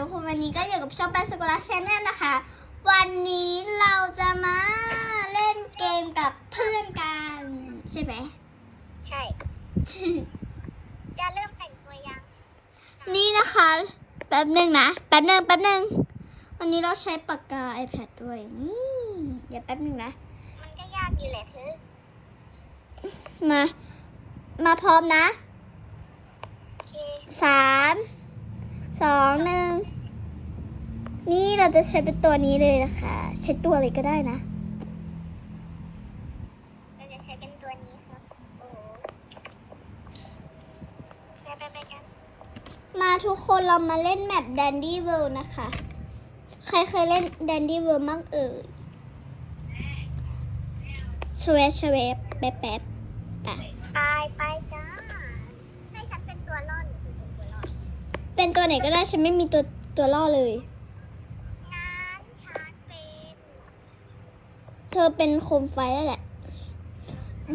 ทุกคนวันนี้ก็อยู่กับช่องแปนสกุลาชแนลนะคะ วันนี้เราจะมาเล่นเกมกับเพื่อนกันใช่ไหมใช่ จะเริ่มแต่งตัวยัง นี่นะคะ แป๊บหนึ่งนะ แป๊บหนึ่งแป๊บหนึ่งวันนี้เราใช้ปากกา iPad ด้วยนี่ เดี๋ยวแป๊บหนึ่งนะ มันก็ยากอยู่แหละเธอมา มาพร้อมนะโอเคสามสองหนึ่ง นี่เราจะใช้เป็นตัวนี้เลยนะคะ ใช้ตัวอะไรก็ได้นะ เราจะใช้เป็นตัวนี้ครับโอ้โหไปไปไปกันมาทุกคนเรามาเล่นแมป Dandy World นะคะ ใครเคยเล่น Dandy World มั่งเอ่ยชเวชเวบแป๊บแป๊บอะไปไปจ้าให้ฉันเป็นตัวล่อหรือเป็นตัวล่อเป็นตัวไหนก็ได้ฉันไม่มีตัวตัวล่อเลย เธอเป็นโคมไฟแล้วแหละ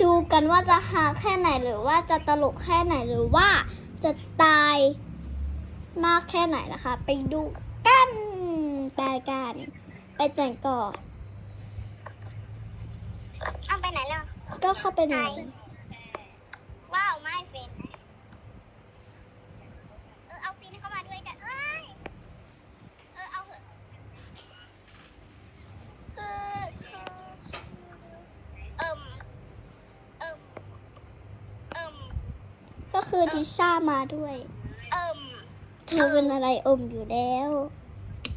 ดูกันว่าจะหาแค่ไหนหรือว่าจะตลกแค่ไหนหรือว่าจะตายมากแค่ไหนนะคะ ไปดูกันไปกันไปแต่งก่อน เอาไปไหนแล้ว ก็เข้าไปใน ว้าวไม่เป็นนะเออเอาฟินเข้ามาด้วยกันเอ้ย เออเอาเถอะคือคือเอิ่มเอิ่มเอิ่ม ก็ คือทิชามาด้วย เอิ่มเธอเป็นอะไรอมอยู่แล้ว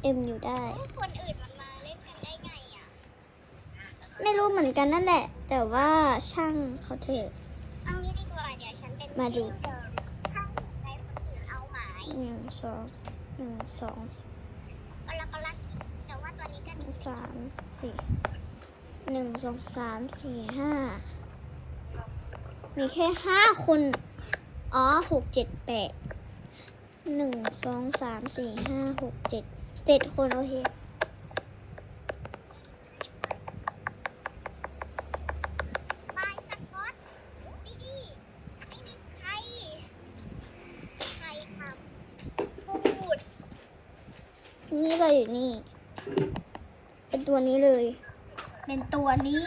เอ็มอยู่ได้ คนอื่นมันมาเล่นกันได้ไงอะไม่รู้เหมือนกันนั่นแหละ แต่ว่าช่างเขาเถอะ เอางี้ดีกว่าเดี๋ยวฉันเป็นมาดูเดิมถ้าใครคนอื่นเอาหมายหนึ่งสองหนึ่งสองแล้วก็ลักแต่ว่าตัวนี้ก็ดีสามสี่หนึ่งสองสามสี่ห้ามีแค่ห้าคน อ๋อหกเจ็ดแปดหนึ่งสองสามสี่ห้าหกเจ็ดเจ็ดคนโอเคบายสกอตดีดีไม่มีใครใครทำกูดนี่เราอยู่นี่ เป็นตัวนี้เลย เป็นตัวนี้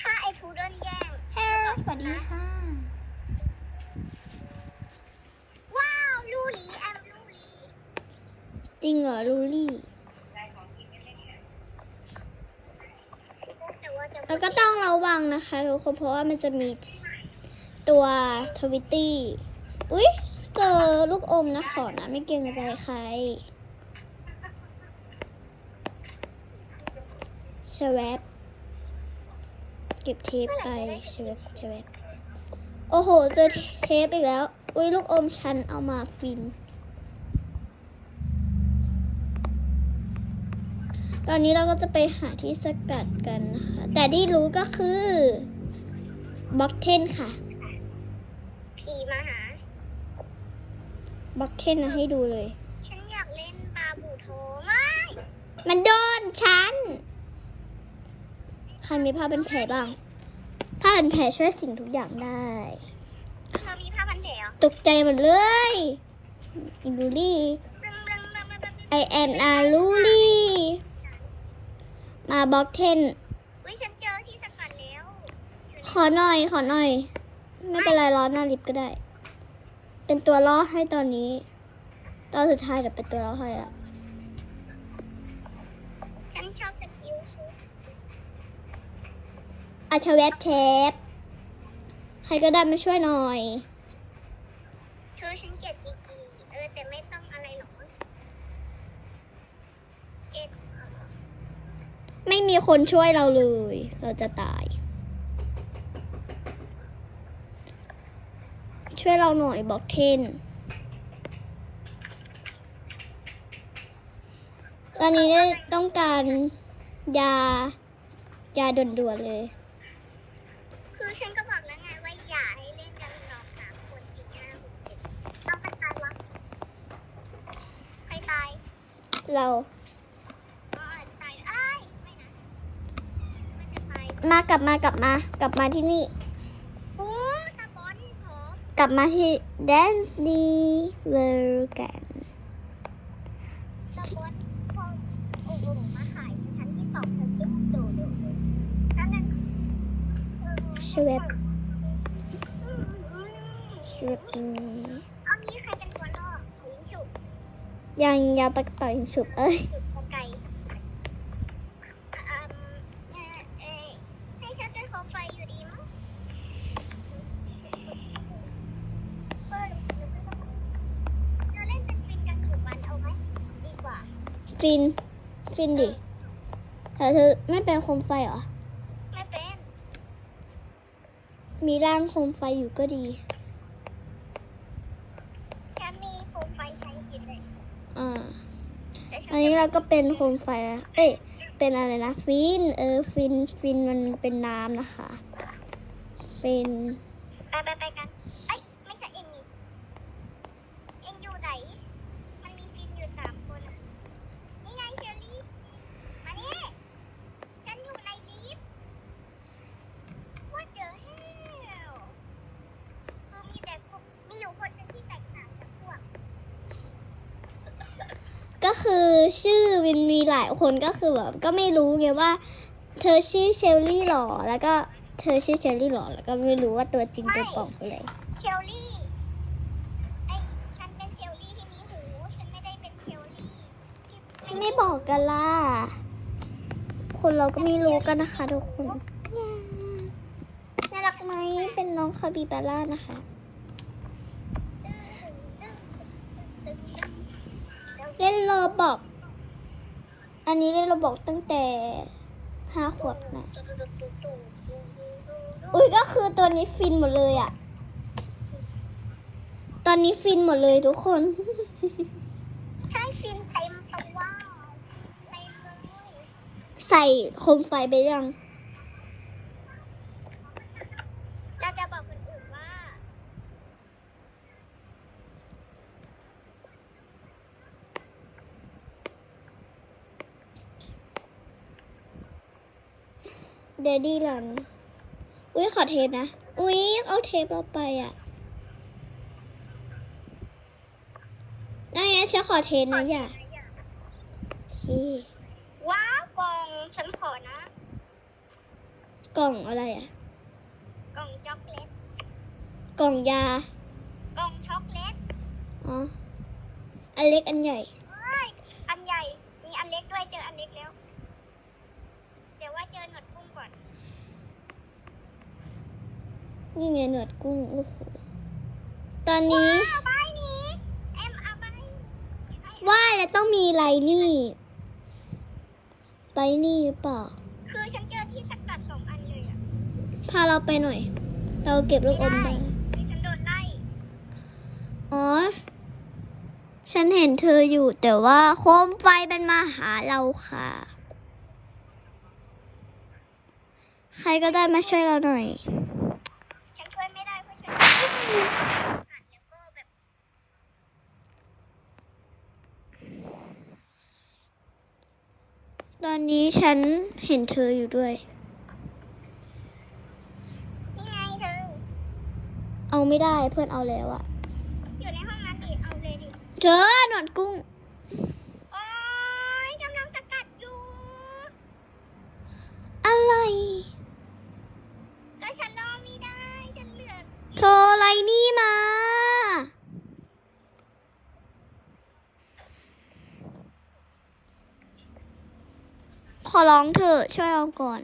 ถ้าไอ้พูโดนแย่ง เฮ้ยสวัสดีค่ะ ว้าวลูหลีแอมลูหลี จริงเหรอลูลี่ แต่ว่าจะ แล้วก็ ต้องระวังนะคะทุกคนเพราะว่ามันจะมีตัวทวิตตี้ อุ๊ย เจอลูกอมนะขอนะไม่เกรงใจใครชวบเก็บเทปไปชวบชวบโอ้โห เจอเทปอีกแล้ว อุ๊ย ลูกอมฉันเอามาฟิน ตอนนี้เราก็จะไปหาที่สกัดกันนะคะ แต่ที่รู้ก็คือบล็อกเทนค่ะ ผีมาหาบล็อกเทนนะให้ดูเลย ฉันอยากเล่นปลาบูโทไม่มันโดนฉัน ใครมีผ้าเป็นแผลบ้าง ผ้าเป็นแผลช่วยสิ่งทุกอย่างได้เธอมีผ้าพันแผลเหรอตกใจหมดเลยอิลูลี่บลังบลัง มาบล็อกเทนอุ้ยฉันเจอที่สกัดแล้วขอหน่อย ขอหน่อย ไม่เป็นไรร้อนหน้าลิฟต์ก็ได้ เป็นตัวล่อให้ตอนนี้ ตอนสุดท้ายเดี๋ยวเป็นตัวล่อให้ละฉันชอบสกิลชุดอาชเวบเทป ใครก็ได้มาช่วยหน่อย ชุดฉันเกลียดจริงๆเออแต่ไม่ต้องอะไรหรอกเอ็ด ไม่มีคนช่วยเราเลย เราจะตาย ช่วยเราหน่อยบอกเทนตอนนี้ต้องการยายาด่วนๆเลย คือฉันก็บอกแล้วไงว่าอย่าให้เล่นกันหรอกสามคนสี่ห้าหกเจ็ดเอาใครตายวะใครตาย เรา อ๋อตายเอ้ยไม่นะมันจะตาย มากลับมากลับมากลับมาที่นี่ โอ้ตาบอลขอลับมาที่ Dance the World กันสปอตพอโอ้โหมาขายชั้นที่สองเธอคิดดูดูดูนั่นนั่นเออชเวบอืมอืมชเวบนี้เอางี้ใครเป็นตัวล่อถุงฉุบยังยาวไปกระเป๋ายิงฉุบเอ้ย ฉุบกระไก่อืมเอ่อเอ่อให้ฉันเป็นโคมไฟอยู่ดีมั้งเออเราเล่นเป็นฟินกันถูกวันเอาไหมดีกว่า ฟิน ฟินดิแต่เธอไม่เป็นโคมไฟเหรอ ไม่เป็น มีร่างโคมไฟอยู่ก็ดี ฉันมีโคมไฟใช้กินเลย อ่าแต่ฉัอันนี้เราก็เป็นโคมไฟอะเอ้ย เป็นอะไรนะ ฟิน เออ ฟิน ฟินมันเป็นน้ำนะคะ เป็น ไปไปไปกันเอ้ยไม่ใช่เองนี่เองอยู่ไหน มันมีฟินอยู่สามคนอะนี่ไงเชอรี่ มานี่ฉันอยู่ในลิฟต์ What the hell คือมีแต่พวกมีอยู่คนหนึ่งที่แตกต่างจากพวก ก็ คือชื่อวินมีหลายคนก็คือแบบก็ไม่รู้ไงว่า เธอชื่อเชลลี่หรอ แล้วก็เธอชื่อเชลลี่หรอ แล้วก็ไม่รู้ว่าตัวจริงตัวปลอมคืออะไรเชลลี่ไอฉันเป็นเชลลี่ที่มีหู ฉันไม่ได้เป็นเชลลี่ที่ไม่บอกกันล่ะ คนเราก็ไม่รู้กันนะคะทุกคน น่ารักไหมเป็นน้องคาบิบาร่านะคะ เล่นโรบอก อันนี้เล่นโรบอกตั้งแต่ห้าขวบนะ อุ้ยก็คือตัวนี้ฟินหมดเลยอะตอนนี้ฟินหมดเลยทุกคน ใช่ฟินเต็มตัวเต็มเลยใส่โคมไฟไปยัง เราจะบอกคนอื่นว่า เดดดี้รัน อุ้ยขอเทปนะ อุ้ยเอาเทปเราไปอะนั่นไงฉันขอเทปนะอย่าชี้ว้าวกล่องฉันขอนะ กล่องอะไรอะ กล่องช็อกโกแลตกล่องยา กล่องช็อกโกแลตอ๋ออันเล็กอันใหญ่ เฮ้ยอันใหญ่ มีอันเล็กด้วย เจออันเล็กแล้ว เดี๋ยวว่าเจอหนวดกุ้งก่อน นี่ไงหนวดกุ้งโอ้โหตอนนี้เอาใบนี้เอ็มเอาใบว่าแล้วต้องมีไลนี่ไปนี่หรือเปล่า คือฉันเจอที่สกัดสองอันเลยอะพาเราไปหน่อย เราเก็บลูกอมได้ที่ฉันโดนไล่อ๋อ ฉันเห็นเธออยู่แต่ว่าโคมไฟเป็นมาหาเราค่ะ ใครก็ได้มาช่วยเราหน่อย ตอนนี้ฉันเห็นเธออยู่ด้วย นี่ไงเธอ เอาไม่ได้เพื่อนเอาแล้วอะอยู่ในห้องนั้นดิเอาเลยดิ เธอหนวดกุ้ง โอ๊ยกำลังสกัดอยู่ อะไร ก็ฉันรอไม่ได้ ฉันเหลือ เธออะไรนี่มา ขอ ร้องเถอะช่วยเราก่อน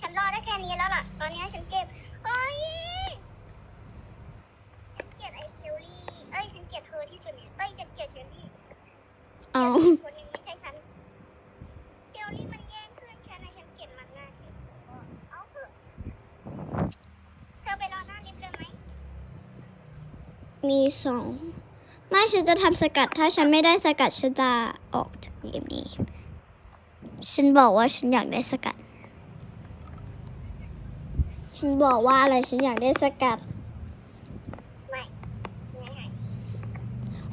ฉันรอได้แค่นี้แล้วล่ะ ตอนนี้ฉันเจ็บเอ้ยฉันเกลียดไอเชลลี่เอ้ยฉันเกลียดเธอที่สุดเนี่ยเอ้ยฉันเกลียดเชลลี่เอาเกลียดคนหนึงไม่ใช่ฉันเชลลี่มันแย่งเพื่อนฉันนะฉันเกลียดมันมากเลยเอาเถอะเธอไปรอหน้าลิฟต์เลยไหมมีสองไม่ ฉันจะทำสกัด ถ้าฉันไม่ได้สกัดฉันจะออกจากเกมนี้ ฉันบอกว่าฉันอยากได้สกัด ฉันบอกว่าอะไรฉันอยากได้สกัดไม่ไม่ให้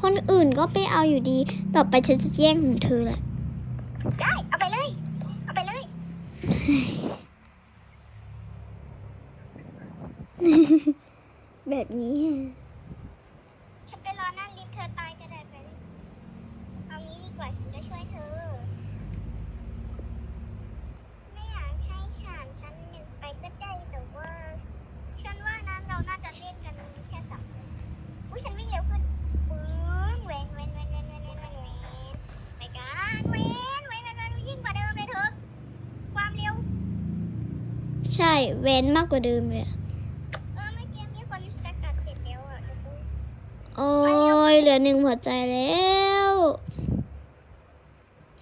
คนอื่นก็ไปเอาอยู่ดี ต่อไปฉันจะแย่งของเธอแหละ ได้ เอาไปเลย เอาไปเลย แบบนี้ ใช่เว้นมากกว่าเดิมเลยอะเออเมื่อกี้มีคนสกัดเสร็จแล้วอะทุกคนโอ้ยเหลือหนึ่งหัวใจแล้ว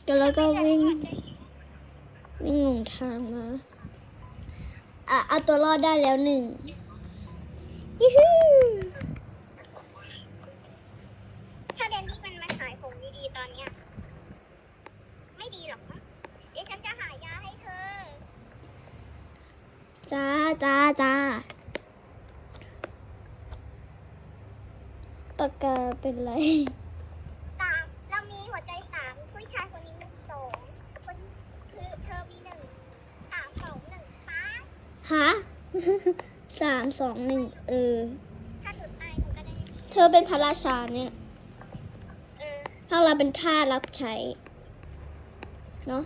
ก็แล้วก็วิ่งวิ่งหลงทางมาอะเอาตัวรอดได้แล้วหนึ่งยูฮู ถ้าแดนนี่มันมาขายของดีๆตอนเนี้ย ไม่ดีหรอกมั้งเดี๋ยวฉันจะหายาให้เธอ จ้าจ้าจ้าปากกาเป็นไร สามเรามีหัวใจสามผู้ชายคนนี้มีสองคนคือเธอมีหนึ่งสามสองหนึ่งป้าฮะ สามสองหนึ่งเออ ถ้าหนูตายหนูก็ได้ เธอเป็นพระราชาเนี่ยเออ ถ้าเราเป็นท่าสรับใช้ เนาะ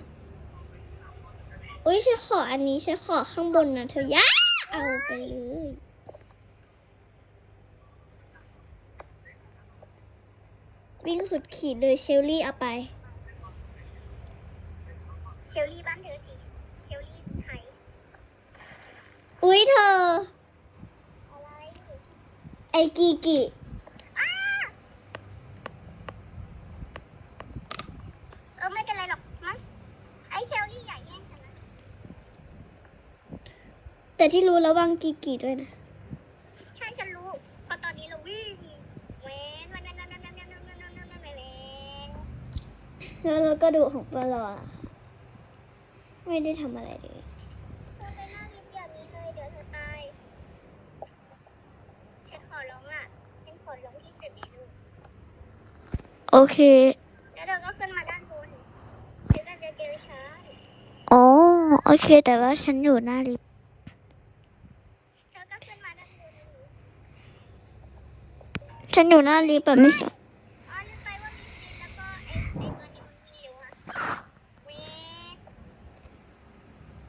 อุ้ยฉันขออันนี้ฉันขอข้างบนนะเธอย่าเอาไปเลยวิ่งสุดขีดเลยเชลลี่เอาไป เชลลี่บ้านเธอสิ เชลลี่ไทยอุ้ยเธอ อะไร ไอกีกิ อ้าเออไม่เป็นไรหรอกมั้งไอเชลลี่ใหญ่แย่งฉันนะ แต่ที่รู้ระวังกีกิด้วยนะ ใช่ฉันรู้เพราะตอนนี้เราวิ่งเว้นเว้นเว้นเว้นเว้นเว้นเว้นเว้นเว้นเว้นเว้นเว้นเว้นแล้วเราก็ดูของปลอค่ะไม่ได้ทำอะไรเลยเธอไปหน้าลิฟต์อย่างนี้เลยเดี๋ยวเธอตายฉันขอร้องอะฉันขอร้องที่สุดในโอเคแล้วเธอก็ขึ้นมาด้านบนเดี๋ยวก็จะเจอฉันอ๋อโอเคแต่ว่าฉันอยู่หน้าลิฟต์เธอก็ขึ้นมาด้านบน ฉันอยู่หน้าลิฟต์แบบไม่อ๋อนึกไปว่ามีฟินแล้วก็ไอ้ไอ้ตัวนี้มันมีอยู่อะเว้น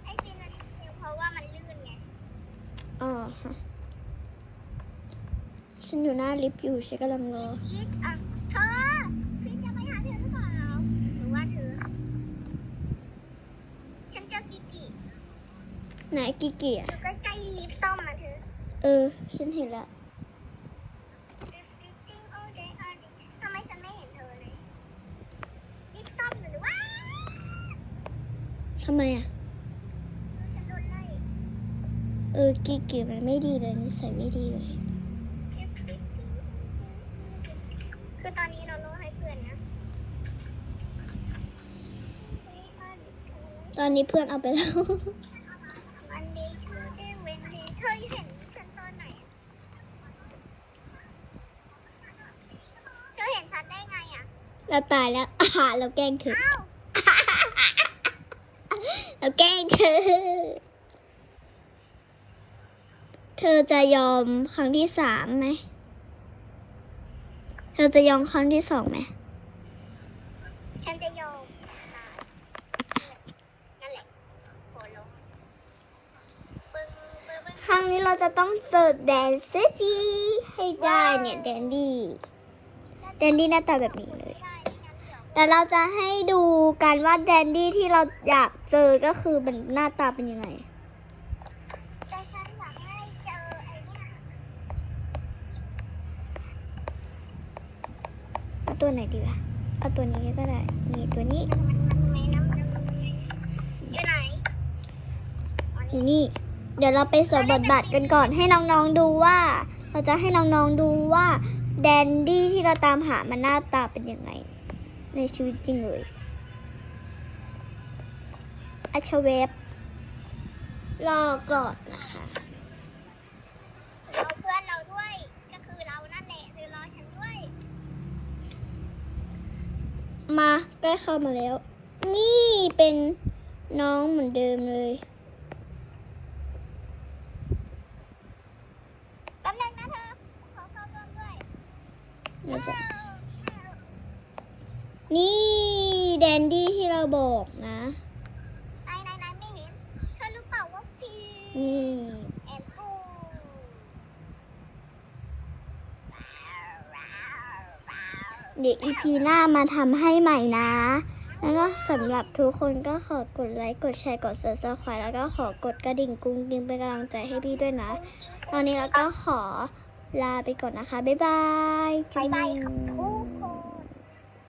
ไอ้ฟินมันมีอยู่เพราะว่ามันลื่นไงอ๋อฮะฉันอยู่หน้าลิฟต์อยู่ฉันกำลังรออีทอะเธอฟินจะไปหาเธอหรือเปล่าหรือว่าเธอ ฉันเจอกิกิไหนกิกิออะยู่ใกล้ๆลิฟต์ซ่อมมาเธอ เออ ฉันเห็นแล้ว ทำไมฉันไม่เห็นเธอเลยลิฟต์ซ่อมหรือว่า ทำไมอะฉันโดนไล่เออกิกิมันไม่ดีเลยนิสัยไม่ดีเลย คือตอนนี้เราโล่ให้เพื่อนนะ ตอนนี้เพื่อนเอาไปแล้ววันดีทูเดย์เวนดีเธอเห็นฉันตอนไหนอะเธอเห็นฉันได้ไงอะ เราตายแล้วอ่าเราแกล้งเธอ อ้าว เราแกล้งเธอ เธอจะยอมครั้งที่สามไหม เธอจะยอมครั้งที่สองไหม ฉันจะยอมนั่นแหละขอลงปึ้งปึ้งปึ้งครั้งนี้เราจะต้องเจอแดนซี่ทีให้ได้เนี่ย แดนดี้ แดนดี้หน้าตาแบบนี้เลย เดี๋ยวแต่เราจะให้ดูกันว่าแดนดี้ที่เราอยากเจอก็คือเป็นหน้าตาเป็นยังไง แต่ฉันอยากให้เจอไอ้เนี่ยเอาตัวไหนดีอะเอาตัวนี้ก็ได้ นี่ตัวนี้ มันมันไม่น้ำมันอยู่ไหนอ๋อนี่นี่ เดี๋ยวเราไปสวมบทบาทกันก่อนให้น้องๆดูว่า เราจะให้น้องๆดูว่าแดนดี้ที่เราตามหามันหน้าตาเป็นยังไง ในชีวิตจริงเลยอาชเวฟรอก่อนนะคะรอเพื่อนเราด้วย ก็คือเรานั่นแหละหรือรอฉันด้วย มาใกล้เข้ามาแล้ว นี่เป็นน้องเหมือนเดิมเลยแป๊บนึงนะเธอ ขอเข้าร่วมด้วยเราจะ นี่แดนดี้ที่เราบอกนะไหนไหนไหนไม่เห็นเธอรู้เปล่าว่าพีนี่แอนปูเดี๋ยวอีพีหน้ามาทำให้ใหม่นะ แล้วก็สำหรับทุกคนก็ขอกดไลค์ กดแชร์ กด subscribe แล้วก็ขอกดกระดิ่งกุ้งกิ้งเป็นกำลังใจให้พี่ด้วยนะ ตอนนี้เราก็ขอลาไปก่อนนะคะ บ๊ายบายบายบายจุ๊ครับบทุก